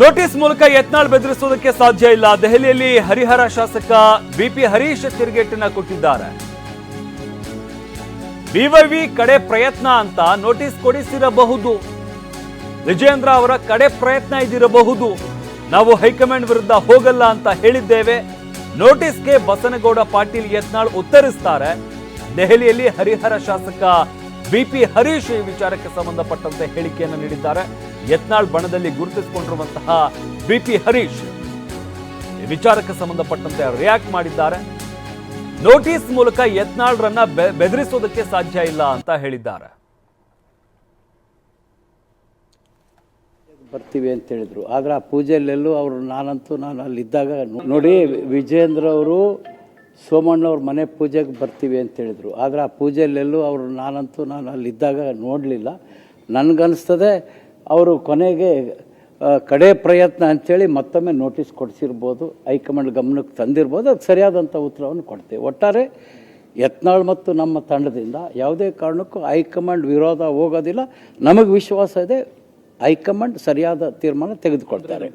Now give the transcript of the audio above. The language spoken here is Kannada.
ನೋಟಿಸ್ ಮೂಲಕ ಯತ್ನಾಳ್ ಬೆದರಿಸುವುದಕ್ಕೆ ಸಾಧ್ಯ ಇಲ್ಲ. ದೆಹಲಿಯಲ್ಲಿ ಹರಿಹರ ಶಾಸಕ ಬಿಪಿ ಹರೀಶ್ ತಿರುಗೇಟನ್ನ ಕೊಟ್ಟಿದ್ದಾರೆ. ಬಿವೈವಿ ಕಡೆ ಪ್ರಯತ್ನ ಅಂತ ನೋಟಿಸ್ ಕೊಡಿಸಿರಬಹುದು. ವಿಜೇಂದ್ರ ಅವರ ಕಡೆ ಪ್ರಯತ್ನ ಇದಿರಬಹುದು ನಾವು ಹೈಕಮಾಂಡ್ ವಿರುದ್ಧ ಹೋಗಲ್ಲ ಅಂತ ಹೇಳಿದ್ದೇವೆ. ನೋಟಿಸ್ಗೆ ಬಸನಗೌಡ ಪಾಟೀಲ್ ಯತ್ನಾಳ್ ಉತ್ತರಿಸ್ತಾರೆ. ದೆಹಲಿಯಲ್ಲಿ ಹರಿಹರ ಶಾಸಕ ಬಿಪಿ ಹರೀಶ್ ಈ ವಿಚಾರಕ್ಕೆ ಸಂಬಂಧಪಟ್ಟಂತೆ ಹೇಳಿಕೆಯನ್ನು ನೀಡಿದ್ದಾರೆ. ಯತ್ನಾಳ್ ಬಣದಲ್ಲಿ ಗುರುತಿಸಿಕೊಂಡಿರುವಂತಹ ಬಿಪಿ ಹರೀಶ್. ಈ ವಿಚಾರಕ್ಕೆ ಸಂಬಂಧಪಟ್ಟಂತೆ ರಿಯಾಕ್ಟ್ ಮಾಡಿದ್ದಾರೆ. ನೋಟಿಸ್ ಮೂಲಕ ಯತ್ನಾಳ್ರನ್ನ ಬೆ- ಬೆದರಿಸೋದಕ್ಕೆ ಸಾಧ್ಯ ಇಲ್ಲ ಅಂತ ಹೇಳಿದ್ದಾರೆ. ಬರ್ತೀವಿ ಅಂತ ಹೇಳಿದ್ರು. ಆದರೆ ಆ ಪೂಜೆಯಲ್ಲೆಲ್ಲೂ ಅವರು ನಾನಂತೂ ನಾನು ಅಲ್ಲಿದ್ದಾಗ ನೋಡಿ ವಿಜೇಂದ್ರ ಅವರು ಸೋಮಣ್ಣವ್ರ ಮನೆ ಪೂಜೆಗೆ ಬರ್ತೀವಿ ಅಂತ ಹೇಳಿದ್ರು. ಆದರೆ ಆ ಪೂಜೆಯಲ್ಲೆಲ್ಲೂ ಅವರು ನಾನಂತೂ ನಾನು ಅಲ್ಲಿದ್ದಾಗ ನೋಡಲಿಲ್ಲ. ನನಗನ್ನಿಸ್ತದೆ ಅವರು ಕೊನೆಗೆ ಕಡೆ ಪ್ರಯತ್ನ ಅಂಥೇಳಿ ಮತ್ತೊಮ್ಮೆ ನೋಟಿಸ್ ಕೊಡಿಸಿರ್ಬೋದು, ಹೈಕಮಾಂಡ್ ಗಮನಕ್ಕೆ ತಂದಿರ್ಬೋದು ಅದು ಸರಿಯಾದಂಥ ಉತ್ತರವನ್ನು ಕೊಡ್ತೇವೆ. ಒಟ್ಟಾರೆ, ಯತ್ನಾಳ್ ಮತ್ತು ನಮ್ಮ ತಂಡದಿಂದ ಯಾವುದೇ ಕಾರಣಕ್ಕೂ ಹೈಕಮಾಂಡ್ ವಿರೋಧ ಹೋಗೋದಿಲ್ಲ. ನಮಗೆ ವಿಶ್ವಾಸ ಇದೆ, ಹೈಕಮಾಂಡ್ ಸರಿಯಾದ ತೀರ್ಮಾನ ತೆಗೆದುಕೊಳ್ತಾರೆ.